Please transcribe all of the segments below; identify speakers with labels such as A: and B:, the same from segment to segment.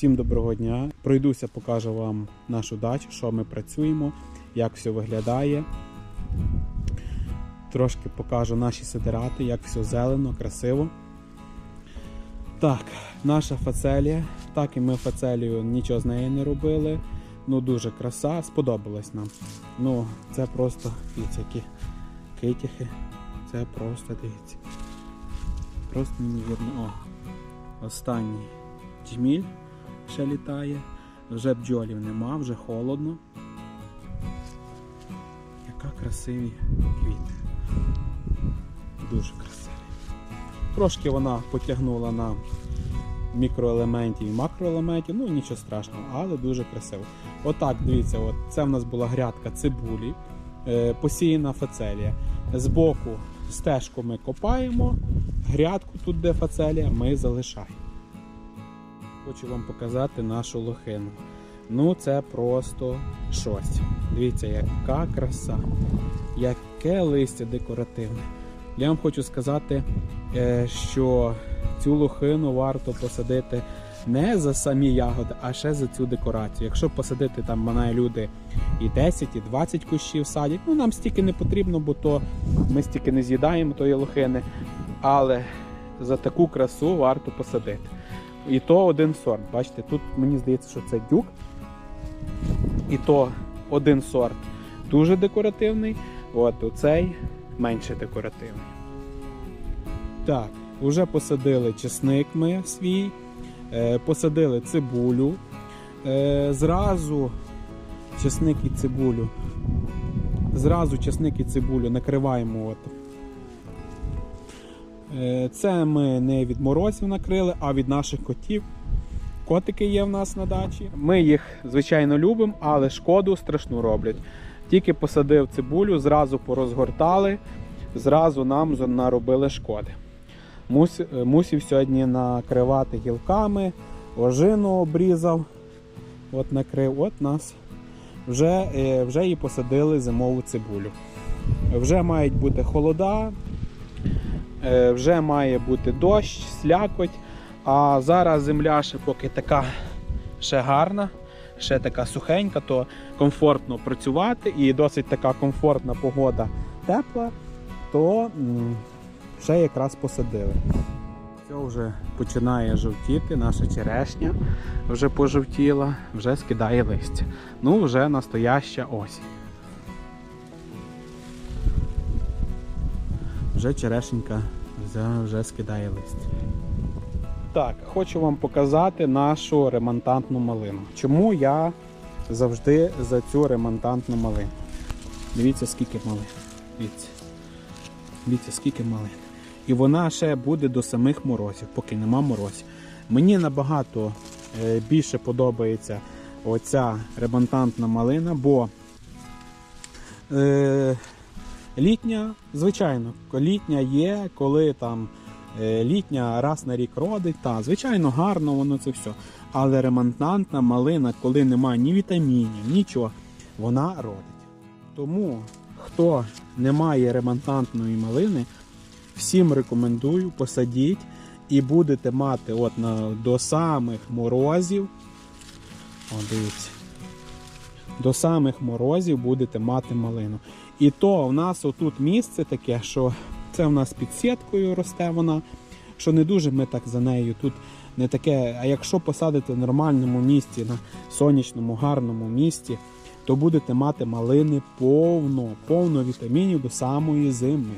A: Всім доброго дня. Пройдуся, покажу вам нашу дачу, що ми працюємо, як все виглядає. Трошки покажу наші сидирати, як все зелено, красиво. Так, наша фацелія. Так і ми фацелію нічого з нею не робили. Ну дуже краса, сподобалась нам. Ну, це просто дивіться, які китіхи. Це просто дивіться. Просто неймовірно. О, останній джміль ще літає. Вже бджолів нема, вже холодно. Яка красиві квіти. Дуже красиві. Трошки вона потягнула на мікроелементів і макроелементів, ну нічого страшного, але дуже красиво. Отак, дивіться, от це в нас була грядка цибулі, е, посіяна фацелія. Збоку стежку ми копаємо, грядку тут, де фацелія, ми залишаємо. Хочу вам показати нашу лохину. Ну, це просто щось. Дивіться, яка краса, яке листя декоративне. Я вам хочу сказати, е, що цю лохину варто посадити не за самі ягоди, а ще за цю декорацію. Якщо посадити там мене люди і 10, і 20 кущів садять, ну нам стільки не потрібно, бо то ми стільки не з'їдаємо тої лохини. Але за таку красу варто посадити. І то один сорт. Бачите, тут мені здається, що це дюк. І то один сорт дуже декоративний, от оцей менше декоративний. Так, вже посадили чесник ми свій, е, посадили цибулю. Е, зразу чесник і цибулю. Зразу чесник і цибулю накриваємо. От. Е, Це ми не від морозів накрили, а від наших котів. Котики є в нас на дачі. Ми їх, звичайно, любимо, але шкоду страшну роблять. Тільки посадив цибулю, зразу порозгортали, зразу нам наробили шкоди. Е, сьогодні накривати гілками, ожину обрізав, от накрив, от нас. Вже, е, вже і посадили зимову цибулю. Вже мають бути холода, вже має бути дощ, слякоть. А зараз земля ще поки така ще гарна, ще така сухенька, то комфортно працювати і досить така комфортна погода тепла, то ще якраз посадили. Це вже починає жовтіти, наша черешня вже пожовтіла, вже скидає листя. Ну, вже настояща осінь. Вже черешенька вже, вже скидає листя. Так, хочу вам показати нашу ремонтантну малину. Чому я завжди за цю ремонтантну малину? Дивіться, скільки малин. Дивіться. Дивіться, скільки малин. І вона ще буде до самих морозів, поки нема морозів. Мені набагато е, більше подобається оця ремонтантна малина, бо е, літня, звичайно, літня є, коли там е, літня раз на рік родить, та, звичайно, гарно воно це все. Але ремонтантна малина, коли немає ні вітамінів, нічого, вона родить. Тому, хто не має ремонтантної малини, всім рекомендую посадіть і будете мати от на, до самих морозів. О, дивіться. До самих морозів будете мати малину. І то в нас отут місце таке, що це в нас під сіткою росте вона, що не дуже ми так за нею тут не таке. А якщо посадити в нормальному місці, на сонячному, гарному місці, то будете мати малини повно, повно вітамінів до самої зими.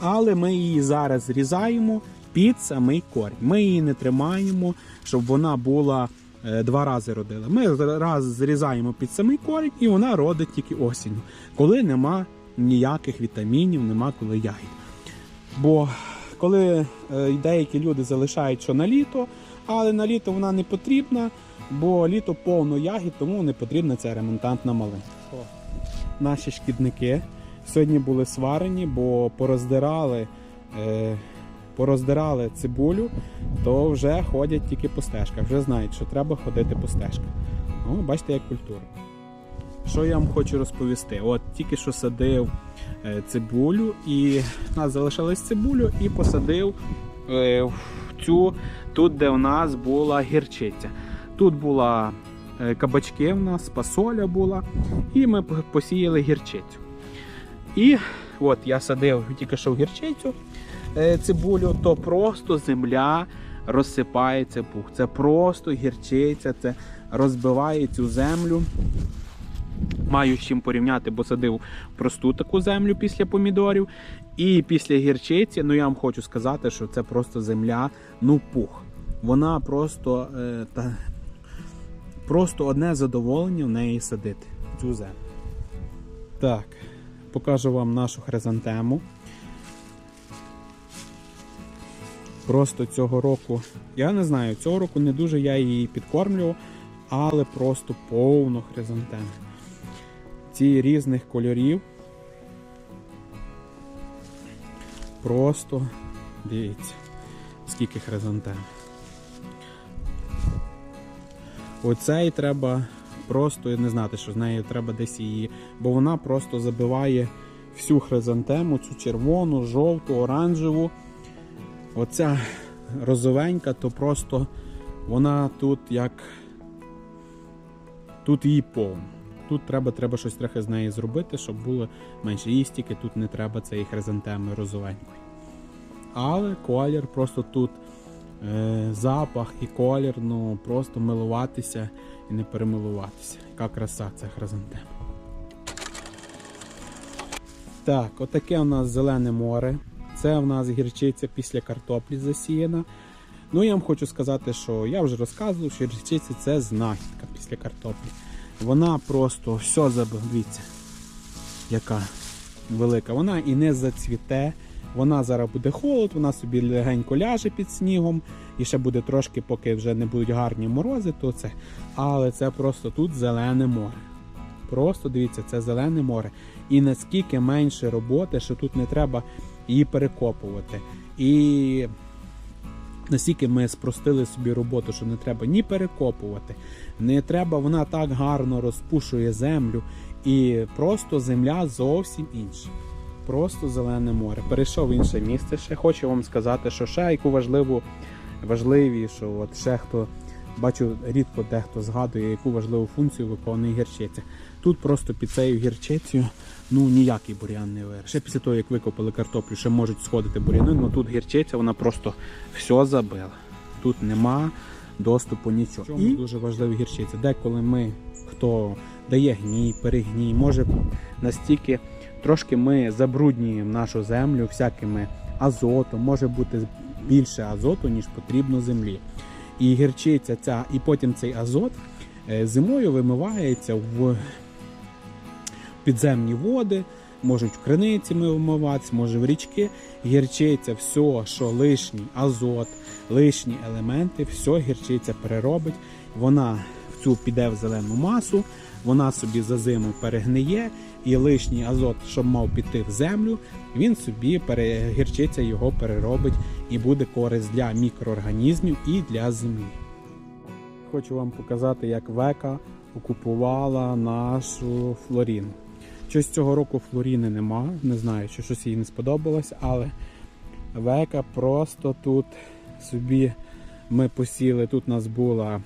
A: Але ми її зараз зрізаємо під самий корінь. Ми її не тримаємо, щоб вона була два рази родила. Ми раз зрізаємо під самий корінь і вона родить тільки осінню, коли нема ніяких вітамінів, нема коли ягід. Бо коли е, деякі люди залишають, що на літо, але на літо вона не потрібна, бо літо повно ягід, тому не потрібна ця ремонтантна малина. Наші шкідники сьогодні були сварені, бо пороздирали, е, пороздирали цибулю, то вже ходять тільки по стежках, вже знають, що треба ходити по стежках. О, бачите, як культура. Що я вам хочу розповісти? От тільки що садив е, цибулю, і в нас залишилась цибулю, і посадив е, в цю, тут, де в нас була гірчиця. Тут була е, кабачки в нас, пасоля була, і ми посіяли гірчицю. І от я садив тільки що в гірчицю цибулю, то просто земля розсипається пух. Це просто гірчиця, це розбиває цю землю. Маю з чим порівняти, бо садив просту таку землю після помідорів. І після гірчиці, ну я вам хочу сказати, що це просто земля, ну пух. Вона просто, е, та, просто одне задоволення в неї садити цю землю. Так, покажу вам нашу хризантему. Просто цього року, я не знаю, цього року не дуже я її підкормлював, але просто повно хризантем. Ці різних кольорів. Просто дивіться, скільки хризантем. Оцей треба просто не знати, що з нею треба десь її, бо вона просто забиває всю хризантему, цю червону, жовту, оранжеву. Оця розовенька, то просто вона тут як. Тут її повно. Тут треба, треба щось трохи з неї зробити, щоб було менше. Їй стільки тут не треба цієї хризантеми розовенької. Але колір просто тут е, запах і колір, ну просто милуватися і не перемилуватися. Яка краса ця хризантема. Так, отаке у нас зелене море. Це у нас гірчиця після картоплі засіяна. Ну, я вам хочу сказати, що я вже розказував, що гірчиця це знахідка після картоплі. Вона просто все забив. Дивіться, яка велика. Вона і не зацвіте. Вона зараз буде холод, вона собі легенько ляже під снігом. І ще буде трошки, поки вже не будуть гарні морози, то це. Але це просто тут зелене море. Просто дивіться, це зелене море. І наскільки менше роботи, що тут не треба її перекопувати. І настільки ми спростили собі роботу, що не треба ні перекопувати, не треба, вона так гарно розпушує землю, і просто земля зовсім інша. Просто зелене море. Перейшов в інше місце. Ще хочу вам сказати, що ще яку важливу, важливішу, от ще хто бачу, рідко дехто згадує, яку важливу функцію виконує гірчиця. Тут просто під цією гірчицею ну ніякий бур'ян не вирішить. Ще після того, як викопали картоплю, ще можуть сходити бур'яни, але тут гірчиця, вона просто все забила. Тут нема доступу нічого. Чому
B: І?
A: дуже важлива гірчиця. Деколи ми, хто дає гній, перегній, може настільки трошки ми забруднюємо нашу землю всякими азотом, може бути більше азоту, ніж потрібно землі. І гірчиця ця, і потім цей азот е, зимою вимивається в підземні води, можуть в криниці ми вмиватися, може в річки. Гірчиця, все, що лишній азот, лишні елементи, все гірчиця переробить. Вона в цю піде в зелену масу, вона собі за зиму перегниє, і лишній азот, що мав піти в землю, він собі пере... гірчиця його переробить і буде користь для мікроорганізмів і для землі. Хочу вам показати, як Века окупувала нашу Флоріну. Щось цього року Флоріни нема, не знаю, чи щось їй не сподобалось, але Века просто тут собі ми посіли. Тут у нас була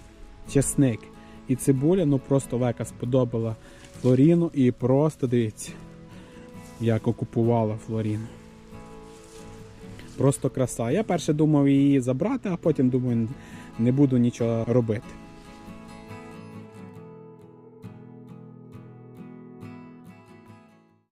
A: чесник і цибуля, ну просто Века сподобала Флоріну і просто дивіться, як окупувала Флоріну. Просто краса. Я перше думав її забрати, а потім думаю, не буду нічого робити.